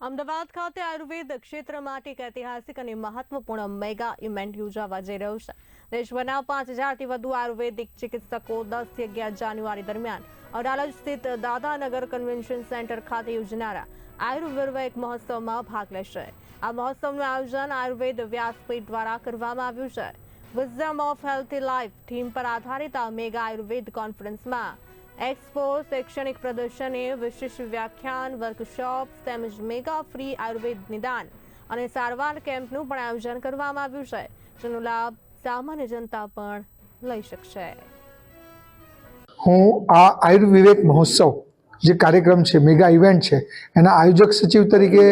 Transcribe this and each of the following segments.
અમદાવાદ ખાતે આયુર્વેદ ક્ષેત્ર માટે એક ઐતિહાસિક અને મહત્વપૂર્ણ મેગા ઇવેન્ટ યોજાવા જઈ રહ્યો છે. દેશભરના પાંચ હજારથી વધુ આયુર્વેદિક ચિકિત્સકો દસથી અગિયાર જાન્યુઆરી દરમિયાન અડાલજ સ્થિત દાદાનગર કન્વેન્શન સેન્ટર ખાતે યોજનારા આયુર્વેદ મહોત્સવમાં ભાગ લેશે. આ મહોત્સવનું આયોજન આયુર્વેદ વ્યાસપીઠ દ્વારા કરવામાં આવ્યું છે. Wisdom of healthy life theme પર આધારિત આ મેગા આયુર્વેદ કોન્ફરન્સમાં એક્સપો શૈક્ષણિક પ્રદર્શને વિશિષ્ટ વ્યાખ્યાન વર્કશોપ તેમજ મેગા ફ્રી આયુર્વેદ નિદાન અને સારવાર કેમ્પનું પણ આયોજન કરવામાં આવ્યું છે, જેનો લાભ સામાન્ય જનતા પણ લઈ શકશે. હું આ આયુર્વિવેક મહોત્સવ જે કાર્યક્રમ છે મેગા ઇવેન્ટ છે, એના આયોજક સચિવ તરીકે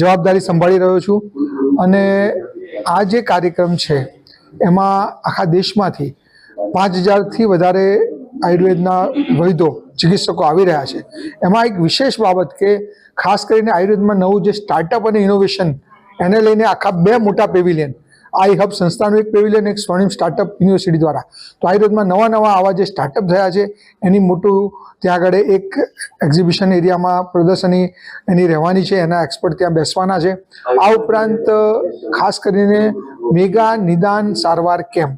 જવાબદારી સંભાળી રહ્યો છું અને આ જે કાર્યક્રમ છે, એમાં આખા દેશમાંથી પાંચ હજારથી વધારે આયુર્વેદના વૈદો ચિકિત્સકો આવી રહ્યા છે. એમાં એક વિશેષ બાબત કે ખાસ કરીને આયુર્વેદમાં નવું જે સ્ટાર્ટઅપ અને ઇનોવેશન એને લઈને આખા બે મોટા પેવિલિયન આઈ હબ સંસ્થાનું એક પેવિલિયન એક સ્વર્ણિમ સ્ટાર્ટઅપ યુનિવર્સિટી દ્વારા. તો આયુર્વેદમાં નવા નવા આવા જે સ્ટાર્ટઅપ થયા છે, એની મોટું ત્યાં આગળ એક એક્ઝિબિશન એરિયામાં પ્રદર્શની એની રહેવાની છે, એના એક્સપર્ટ ત્યાં બેસવાના છે. આ ઉપરાંત, ખાસ કરીને મેગા નિદાન સારવાર કેમ્પ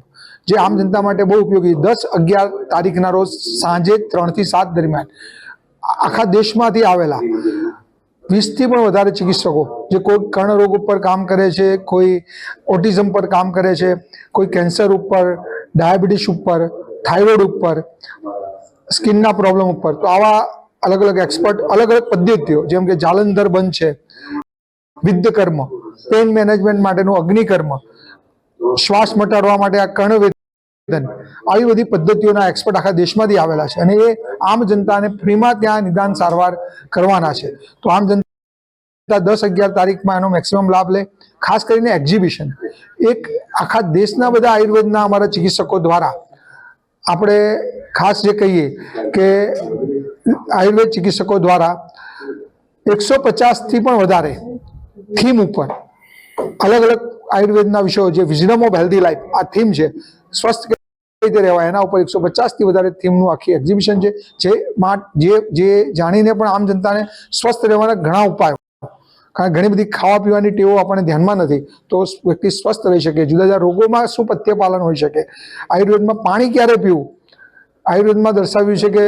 જે આમ જનતા માટે બહુ ઉપયોગી. દસ અગિયાર તારીખના રોજ સાંજે ત્રણથી સાત દરમિયાન આખા દેશમાંથી આવેલા વીસથી પણ વધારે ચિકિત્સકો જે કોઈ કર્ણરોગ ઉપર કામ કરે છે, કોઈ ઓટિઝમ પર કામ કરે છે, કોઈ કેન્સર ઉપર, ડાયાબિટીસ ઉપર, થાઇરોઇડ ઉપર, સ્કિનના પ્રોબ્લેમ ઉપર. તો આવા અલગ અલગ એક્સપર્ટ અલગ અલગ પદ્ધતિઓ, જેમ કે જાલંધર બંધ છે વિદ્ધ કર્મ પેઇન મેનેજમેન્ટ માટેનું અગ્નિકર્મ શ્વાસ મટાડવા માટે આ કર્ણવેદન આવી બધી પદ્ધતિઓના એક્સપર્ટ આખા દેશમાંથી આવેલા છે. અને એ આમ જનતાને ફ્રીમાં ત્યાં નિદાન સારવાર કરવાના છે. તો આમ જનતા દસ અગિયાર તારીખમાં એનો મેક્સિમમ લાભ લે, ખાસ કરીને એક્ઝિબિશન એક આખા દેશના બધા આયુર્વેદના અમારા ચિકિત્સકો દ્વારા આપણે ખાસ જે કહીએ કે આયુર્વેદ ચિકિત્સકો દ્વારા એકસો પચાસથી પણ વધારે થીમ ઉપર અલગ અલગ આયુર્વેદના વિષયો જે વિઝડમ ઓફ હેલ્ધી લાઈફ આ થીમ છે, સ્વસ્થ રીતે રહેવાય, એના ઉપર એકસો પચાસથી વધારે થીમનું આખી એક્ઝિબિશન છે, જે જે જે જાણીને પણ આમ જનતાને સ્વસ્થ રહેવાના ઘણા ઉપાયો. કારણ ઘણી બધી ખાવા પીવાની ટેવો આપણને ધ્યાનમાં નથી, તો વ્યક્તિ સ્વસ્થ રહી શકે, જુદા જુદા રોગોમાં શું પથ્યપાલન હોઈ શકે, આયુર્વેદમાં પાણી ક્યારે પીવું? આયુર્વેદમાં દર્શાવ્યું છે કે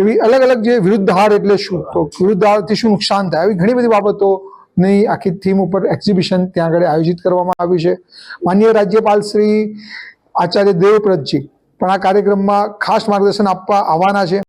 એવી અલગ અલગ જે વિરુદ્ધ આહાર એટલે શું? તો વિરુદ્ધ આહારથી શું નુકસાન થાય? આવી ઘણી બધી બાબતોની આખી થીમ ઉપર એક્ઝિબિશન ત્યાં આગળ આયોજિત કરવામાં આવ્યું છે. માન્ય રાજ્યપાલ શ્રી આચાર્ય દેવવ્રતજી પણ આ કાર્યક્રમમાં ખાસ માર્ગદર્શન આપવા આવવાના છે.